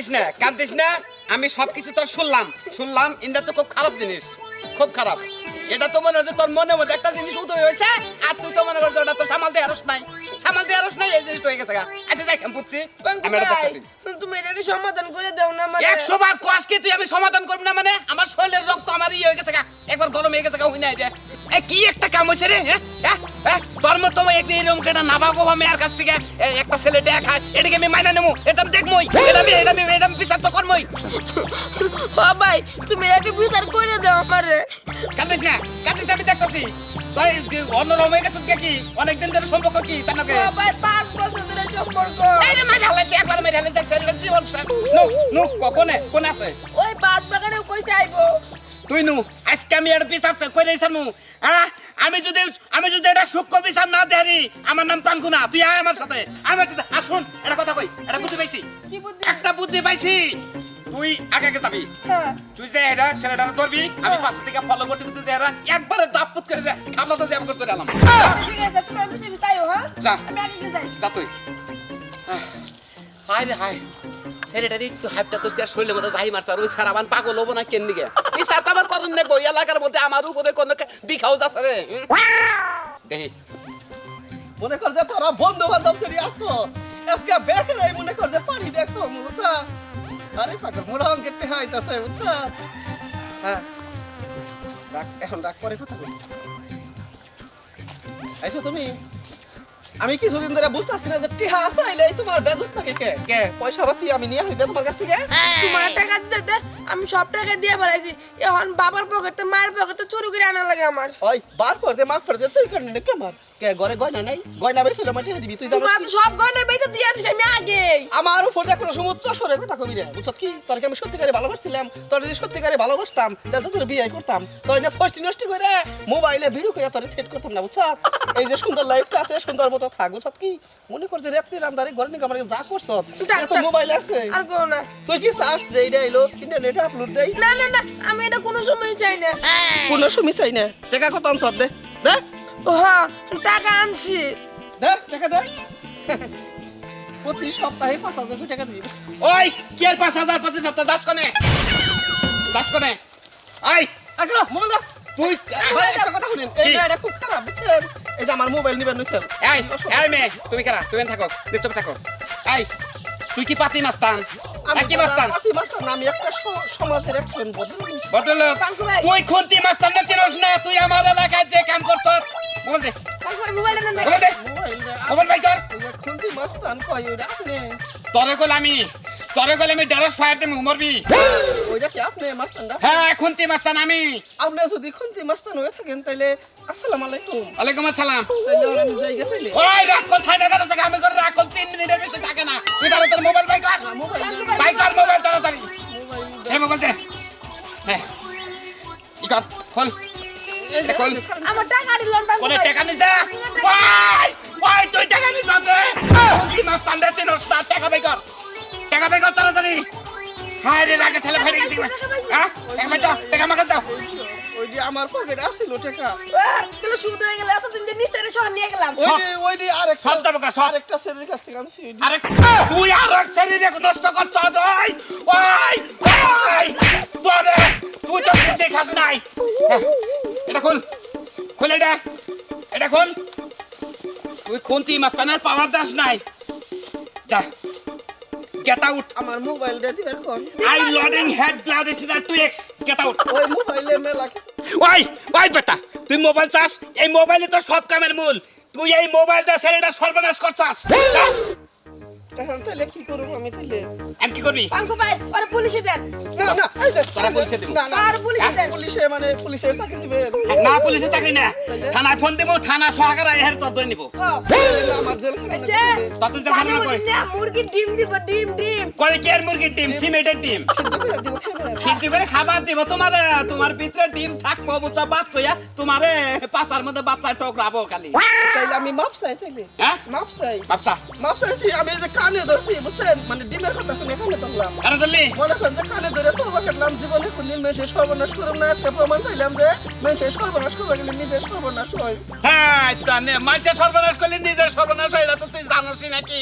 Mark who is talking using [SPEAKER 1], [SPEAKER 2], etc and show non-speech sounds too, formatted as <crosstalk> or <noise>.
[SPEAKER 1] কান্দিস না কান্দিস না। আমি সবকিছু তোর শুনলাম। শুনলাম ইন্দা তো খুব খারাপ জিনিস। খুব খারাপ। এটা তো মনে হচ্ছে তোর মনে মধ্যে একটা জিনিস উদয় হয়েছে আর তুই তো মনে করছ ওটা তোর সামাল দিয়ে আরস নাই। সামাল দিয়ে আরস নাই এই জিনিসটা হয়ে গেছে আচ্ছা যাই আমি বুঝছি। আমি এটা দেখতেছি।
[SPEAKER 2] তুমি এটাকে সমাধান করে দাও না মানে
[SPEAKER 1] একশো বার কোয়াস কি তুই আমি সমাধান করবি না মানে? আমার শরীরের রক্ত আমার ইয়ে হয়ে গেছে একবার গরম হয়ে গেছে গা হই না এটা কি একটা কাম হয়েছে রে হ্যাঁ হ্যাঁ? হ্যাঁ? তোর মতো একটি এরকম একটা নাবা গোবা মেয়ের কাছ থেকে একটা ছেলে দেখা খায় এটাকে আমি মাইনা নেব এটা আমি দেখবোই এটা আমি এটা আমি এটা আমি বিচার তো করবোই
[SPEAKER 2] ও ভাই তুমি এটাকে বিচার করে দাও আমারে।
[SPEAKER 1] কান্দিস না কান্দিস না, আমি দেখতেছি। তুই অন্যরকম হয়ে গেছিস কি? অনেকদিন ধরে সম্পর্ক কি তার নাকি?
[SPEAKER 2] ও ভাই পাঁচ বছর ধরে সম্পর্ক।
[SPEAKER 1] এই রে হালাইছে একবার মারি হালাইছে শরীরের জীবন নু নু কখনে কোন আছে?
[SPEAKER 2] ওই বাদ বাগানে কইছে আইবো।
[SPEAKER 1] তুই নু আজকে আমি এর বিচার করে দিয়েছিলাম হ্যাঁ আমি যদি আমি যদি এটা সূক্ষ্ম বিচার না দেরি আমার নাম টাঙ্কু না। তুই আয় আমার সাথে। আমার সাথে। আসুন এটা কথা কই এটা বুদ্ধি পাইছি।
[SPEAKER 2] কি বুদ্ধি?
[SPEAKER 1] একটা বুদ্ধি পাইছি। তুই আগে আগে যাবি।
[SPEAKER 2] হ্যাঁ।
[SPEAKER 1] তুই যে এরা ছেলেটা ধরবি আমি পাশে থেকে ফলো করতে করতে যে এরা একবারে দাপুত করে যে খাবলা তো জ্যাম করতে এলাম
[SPEAKER 2] ঠিক আছে তুমি আমি সেবি তাইও হ্যাঁ?
[SPEAKER 1] যা।
[SPEAKER 2] আমি আগে যাই।
[SPEAKER 1] যা তুই। আহ, হায় রে হায়। ছেলেটার একটু হাইপটা তোর আর শরীরের মধ্যে যাই মারছে, আর ওই সারা বান পাগল হব না কেন দিকে? এই সারটা আমার করেন নেই বই, এলাকার মধ্যে আমার উপরে কোনো বিখাও যাচ্ছে রে।
[SPEAKER 3] মনে কর যে তোরা বন্ধু বান্ধব সেরি আসো, আজকে বেকের এই মনে কর যে পানি দেখো বুঝছা? আরে পাগল, মোরা অঙ্কের টেহা হইতাছে, বুঝছা? হ্যাঁ। রাখ, এখন রাখ পরে কথা বলি। আইছো তুমি? আমি কিছুদিন ধরে বুঝতেছি না যে টিহা চাইলে তোমার বেজত নাকি কে? কে? পয়সা পাতি আমি নিয়ে হইলে তোমার কাছ থেকে?
[SPEAKER 2] তোমার টাকা দিতে দে, আমি সব টাকা দিয়ে ফেলাইছি। এখন বাবার পকেটে মায়ের পকেটে চুরি করে আনা লাগে আমার।
[SPEAKER 3] ওই বার পড়তে মাছ পড়তে তুই কেন নে কেমন কে ঘরে গয়না নাই? গয়না বেছে মাটি দিবি তুই জানিস
[SPEAKER 2] তোমার সব গয়না বেঁচে দিয়ে দিছি আমি আগে
[SPEAKER 3] আমার উপর দেখো সমুদ্র সরে কথা কবি রে বুঝছ কি? তোর আমি সত্যিকারে ভালোবাসছিলাম তোর যদি সত্যিকারে ভালোবাসতাম তাহলে তোর বিয়ে করতাম তোর না ফষ্টি নষ্টি করে মোবাইলে ভিডিও করে তোর থ্রেট করতাম না বুঝছ? এই যে সুন্দর লাইফটা আছে সুন্দর মতো থাক বুঝছ কি মনে করছে রাত্রি রামদারি ঘরে নিকে আমার যা করছ? তো মোবাইল আছে।
[SPEAKER 2] আর কেউ না।
[SPEAKER 3] তুই কি চাস যে এইটা এলো? ইন্টারনেটে আপলোড দেই?
[SPEAKER 2] না না না আমি এটা কোনো সময় চাই না।
[SPEAKER 3] কোনো সময় চাই না। টাকা কত আনছ দে দে।
[SPEAKER 2] ও হ্যাঁ টাকা আনছি।
[SPEAKER 3] দে টাকা দে। প্রতি সপ্তাহে পাঁচ হাজার টাকা দিবি।
[SPEAKER 1] ওই কি আর পাঁচ হাজার পঁচিশ সপ্তাহ দাস কনে? দাস কনে? আই
[SPEAKER 3] আগ্রহ মোবাইল
[SPEAKER 1] তুই
[SPEAKER 3] একটা কথা শুনেন।
[SPEAKER 1] কি?
[SPEAKER 3] এটা খুব খারাপ বুঝছেন? এই যে আমার মোবাইল নিবেন নিছেন
[SPEAKER 1] এই এই মেয়ে তুমি কারা? তুমি থাকো নিশ্চয় থাকো। এই তুই কি পাতি মাস্তান? কি মাস্তান?
[SPEAKER 3] পাতি মাস্তান আমি একটা সমাজের একজন ভদ্রলোক।
[SPEAKER 2] ভাই।
[SPEAKER 1] তুই খুন্তি মাস্তান না চিনস না তুই আমার এলাকায় যে কাম করছ বল দে।
[SPEAKER 2] মোবাইল
[SPEAKER 1] মোবাইল বাই কর
[SPEAKER 3] ওই মাস্তান কয় ওইটা আপনি
[SPEAKER 1] তরে কল আমি তরে কল আমি ডেরস ফায়ার দেবো মরবি।
[SPEAKER 3] ওইটা কি আপনি মাস্তানটা
[SPEAKER 1] হ্যাঁ খুন্তি মাস্তান আমি।
[SPEAKER 3] আপনি যদি খুন্তি মাস্তান হয়ে থাকেন তাইলে আসসালামু আলাইকুম।
[SPEAKER 1] ওয়ালাইকুম আসসালাম।
[SPEAKER 3] আর আমি জায়গা তাইলে।
[SPEAKER 1] ওই রাগ কল থাই না করে জায়গা আমি করে কল তিন মিনিটের বেশি থাকে না। তুই তাড়াতাড়ি মোবাইল বাই কর।
[SPEAKER 3] মোবাইল
[SPEAKER 1] বাই কর। মোবাইল তাড়াতাড়ি।
[SPEAKER 3] মোবাইল
[SPEAKER 1] এই মোবাইল দে। হ্যাঁ ই কর? খোল।
[SPEAKER 3] এই যে-
[SPEAKER 1] এখন-
[SPEAKER 2] আমার টাকা পাঙ্কু
[SPEAKER 1] কোনে
[SPEAKER 2] ভাই।
[SPEAKER 1] টাকা নিছে? ওই ওই তুই টাকা নিছ তে? কি মাছ পান্ডা চিনস না টাকা বাই কর। টাকা বাই কর তাড়াতাড়ি। হায় রে রাগে ঠেলে ফেলে গেছি। হ্যাঁ? টাকা দাও টাকা আমাকে দাও।
[SPEAKER 3] ওই যে আমার পকেটে আসিল টাকা।
[SPEAKER 2] তাহলে শুধু হয়ে গেলে এতদিন যে নিশ্চয় সহ নিয়ে গেলাম।
[SPEAKER 3] ওই যে ওই যে আরেকটা
[SPEAKER 1] সব যাব কা, সব।
[SPEAKER 3] আরেকটা ছেলের কাছ থেকে আনছি।
[SPEAKER 1] আরে তুই আর এক শরীরে নষ্ট করছ ওই ওই ওই তোরে তুই তো কিছু খাস নাই। হ্যাঁ, এটা খুল। খুল এটা। এটা খুল। তুই খুনতি মাস্তানের পাওয়ার দাস নাই। যা। গেট আউট
[SPEAKER 3] আমার মোবাইলটা দিবেন phone.
[SPEAKER 1] I loading head blood is that to X get out
[SPEAKER 3] ওই মোবাইলে মে লাগছে
[SPEAKER 1] ওই ওই বেটা তুই মোবাইল চাস? এই মোবাইলে তো সব কামের মূল। তুই এই মোবাইলটা ছেলেটা সর্বনাশ করছাস। <laughs>
[SPEAKER 3] এখন তাহলে কি করব আমি তাহলে?
[SPEAKER 1] আর কি করবি?
[SPEAKER 2] পাঙ্কু ভাই পুলিশে দেন।
[SPEAKER 3] না না এই যে
[SPEAKER 1] তোরা পুলিশে দিব।
[SPEAKER 3] না না
[SPEAKER 2] আর পুলিশে দেন।
[SPEAKER 3] পুলিশে মানে পুলিশের চাকরি দিবে।
[SPEAKER 1] না পুলিশে চাকরি না। থানায় ফোন দেবো থানা সহকারে এর তোর ধরে নিবো।
[SPEAKER 3] আমার জেল
[SPEAKER 1] তত যে খানা কই?
[SPEAKER 2] না মুরগি ডিম দিব ডিম ডিম।
[SPEAKER 1] কই কি আর মুরগির ডিম? সিমেন্টের ডিম। সিদ্ধি করে খাবার। দিব তোমার তোমার ভিতরে ডিম থাকব বুঝছ? বাচ্চা তোমার পাশার মধ্যে বাচ্চা টকরাবো খালি।
[SPEAKER 3] তাইলে আমি মাপ চাই তাইলে।
[SPEAKER 1] হ্যাঁ?
[SPEAKER 3] মাপ চাই।
[SPEAKER 1] বাচ্চা
[SPEAKER 3] মাপ চাইছি আমি যে কানে ধরছি বুঝছেন মানে ডিমের কথা শুনে কানে ধরলাম।
[SPEAKER 1] কানে ধরলি?
[SPEAKER 3] মনে করেন যে কানে ধরে তো কাটলাম জীবনে কোনদিন মেয়েছে সর্বনাশ করব না। আজকে প্রমাণ পাইলাম যে মেয়েছে সর্বনাশ করবে গেলে নিজের সর্বনাশ হয়।
[SPEAKER 1] হ্যাঁ তানে মাঝে সর্বনাশ করলে নিজের সর্বনাশ হয় এটা তো তুই জানোসই নাকি?